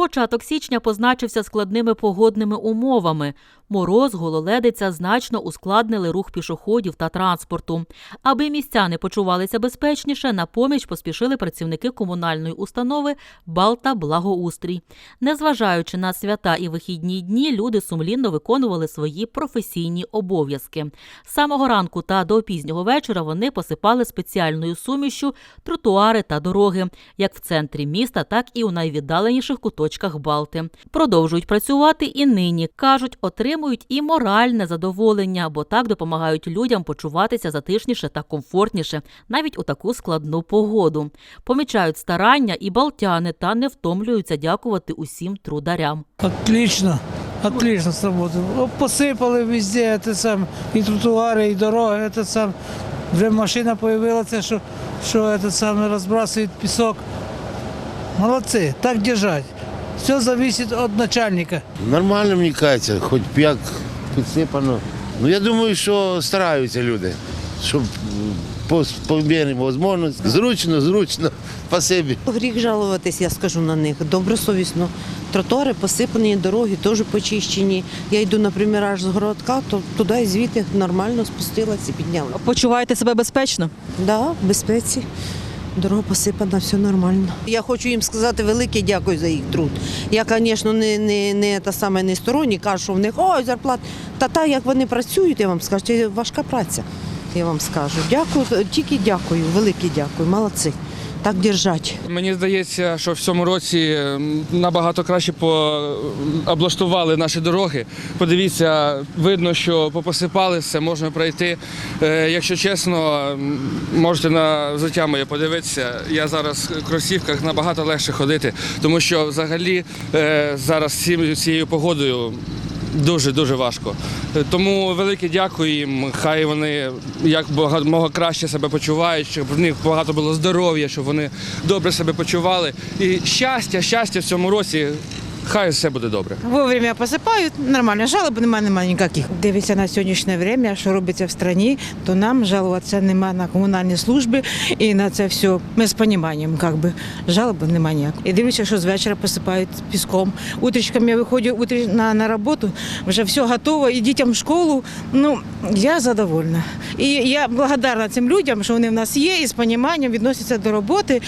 Початок січня позначився складними погодними умовами. Мороз, гололедиця значно ускладнили рух пішоходів та транспорту. Аби містяни почувалися безпечніше, на поміч поспішили працівники комунальної установи Балта Благоустрій. Незважаючи на свята і вихідні дні, люди сумлінно виконували свої професійні обов'язки. З самого ранку та до пізнього вечора вони посипали спеціальною сумішю тротуари та дороги, як в центрі міста, так і у найвіддаленіших куточках Балти. Продовжують працювати і нині. кажуть, отримують і моральне задоволення, бо так допомагають людям почуватися затишніше та комфортніше, навіть у таку складну погоду. Помічають старання і балтяни та не втомлюються дякувати усім трударям. Отлично, отлично сработало. Посипали везде, це сам, і тротуари, і дороги, це сам. Вже машина з'явилася, що, що це саме розбрасують пісок. Молодці, так держать. Все залежить від начальника. Нормально, мені кажеться, хоч як підсипано. Ну я думаю, що стараються люди, щоб по, по мірі можливості. Зручно, зручно, спасибі. Гріх жалуватись, я скажу на них. Добросовісно. Тротуари посипані, дороги теж почищені. Я йду, наприклад, аж з городка, то туди і звідти нормально спустилась і підняла. Почуваєте себе безпечно? Да, в безпеці. Дорога посипана, все нормально. Я хочу їм сказати велике дякую за їх труд. Я, звісно, не, не, не та саме не сторонні, кажу, що в них ой, зарплата. Та та, як вони працюють, я вам скажу, це важка праця. Я вам скажу. Дякую, тільки дякую, велике дякую, молодці. Так держать. Мені здається, що в цьому році набагато краще облаштували наші дороги. Подивіться, видно, що попосипали все, можна пройти. Е, Якщо чесно, можете на взуття моє подивитися. Я зараз в кросівках набагато легше ходити, тому що взагалі е, зараз цією погодою Дуже дуже важко. Е, Тому велике дякую їм. Хай вони як мого краще себе почувають, щоб в них багато було здоров'я, щоб вони добре себе почували. І щастя, щастя в цьому році. Хай все буде добре. Вовремя посипають, нормально, жалоб немає, немає ніяких. Дивиться на сьогоднішнє время, що робиться в країні, то нам жалуватися немає на комунальні служби і на це все. Ми з розумінням, як би, жалоби немає ніяких. І дивлюся, що з вечора посипають піском. Утречком я виходжу утрі на, на роботу, вже все готово, і дітям в школу. Ну, я задовольна. І я благодарна цим людям, що вони в нас є, і з розумінням відносяться до роботи,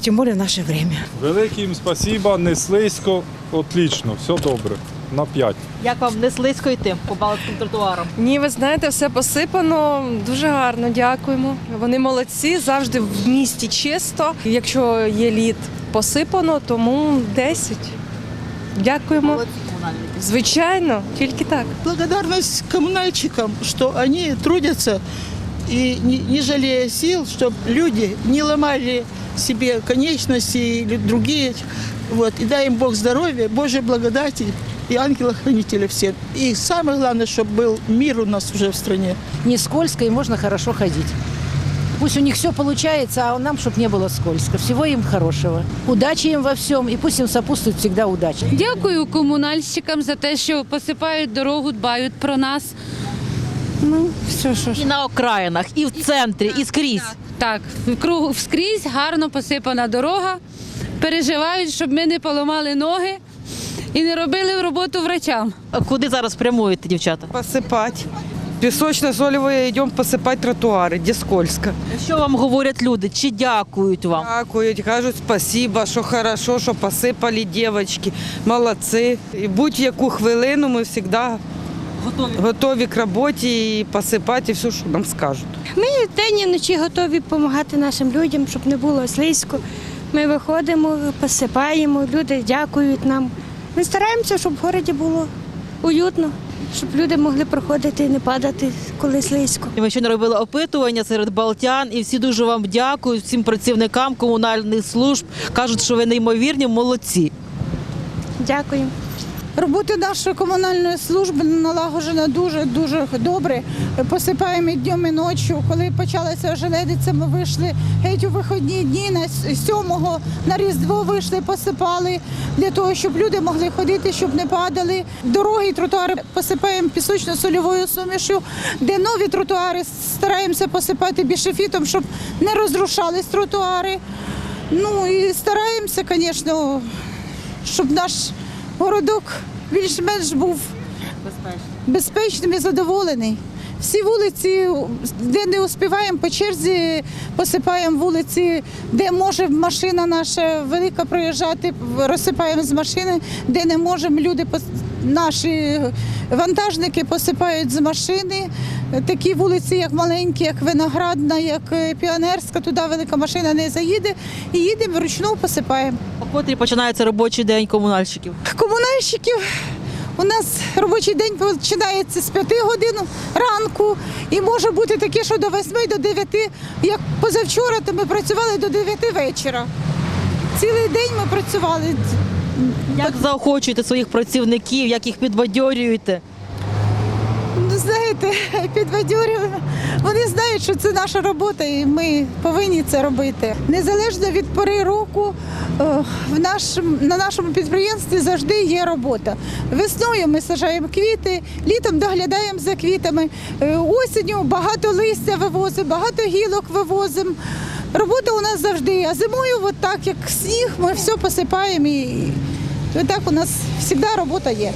тим більше в наше время. Велике їм спасіба, не слизько, отлично, все добре. На 5. Як вам не слизько йти по Балтським тротуарам? Ні, ви знаєте, все посипано. Дуже гарно, дякуємо. Вони молодці, завжди в місті чисто. Якщо є лід посипано, тому 10. Дякуємо. Звичайно, тільки так. благодарность коммунальщикам, что они трудятся и не, не жалея сил, чтобы люди не ломали себе конечности или другие. Вот. И дай им Бог здоровья, Божьей благодати и ангела-хранителя всем. И самое главное, чтобы был мир у нас уже в стране. не скользко и можно хорошо ходить. Пусть у них все получается, а нам, чтобы не было скользко. Всего им хорошего. Удачи им во всем, и пусть им сопутствует всегда удача. Дякую комунальщикам за те, що посипають дорогу, дбають про нас. Ну, все, що ж. І на окраїнах, і в центрі, і скрізь. Так, круг вскрізь гарно посипана дорога. Переживають, щоб ми не поламали ноги і не робили роботу врачам. А Куди зараз прямуєте, дівчата? Посипати. Пісочно-солевою йдемо посипати тротуари, де скользко. Що вам говорять люди? Чи дякують вам? Дякують, кажуть спасибо, що хорошо, що посипали дівчатки. Молодці. І будь-яку хвилину ми завжди Готові. готові к роботі і посипати все, що нам скажуть. Ми День і вночі готові допомагати нашим людям, щоб не було слизько. Ми виходимо, посипаємо, люди дякують нам. Ми стараємося, щоб в городі було уютно, щоб люди могли проходити і не падати, коли слизько. Ми ще не робили опитування серед балтян, і всі дуже вам дякують, всім працівникам комунальних служб. Кажуть, що ви неймовірні, молодці. Дякую. Робота нашої комунальної служби налагоджена дуже дуже добре. Посипаємо і днем і ночі. Коли почалася желедиця, ми вийшли геть у вихідні дні на с- сьомого на Різдво вийшли, посипали для того, щоб люди могли ходити, щоб не падали. Дороги і тротуари посипаємо пісочно-сольовою сумішю, де нові тротуари стараємося посипати бішефітом, щоб не розрушались тротуари. Ну і стараємося, звісно, щоб наш городок більш-менш був безпечним і задоволений. Всі вулиці, де не успіваємо по черзі, посипаємо вулиці, де може машина наша велика проїжджати, розсипаємо з машини, де не можемо, люди наші вантажники посипають з машини. Такі вулиці, як маленькі, як Виноградна, як е, Піонерська, туди велика машина не заїде. І їдемо вручну посипаємо. Котрі починається робочий день комунальщиків. Комунальщиків у нас робочий день починається з 5 годин ранку і може бути таке, що до 8 до 9, як позавчора, то ми працювали до 9 вечора. Цілий день ми працювали. Як заохочуєте своїх працівників, як їх підбадьорюєте? Ну, знаєте, підбадьорюємо. Вони знають, що це наша робота, і ми повинні це робити. Незалежно від пори року, е, в нашому, на нашому підприємстві завжди є робота. Весною ми сажаємо квіти, літом доглядаємо за квітами. Е, Осінню багато листя вивозимо, багато гілок вивозимо. Робота у нас завжди. А зимою, от так як сніг, ми все посипаємо і, і так у нас завжди робота є.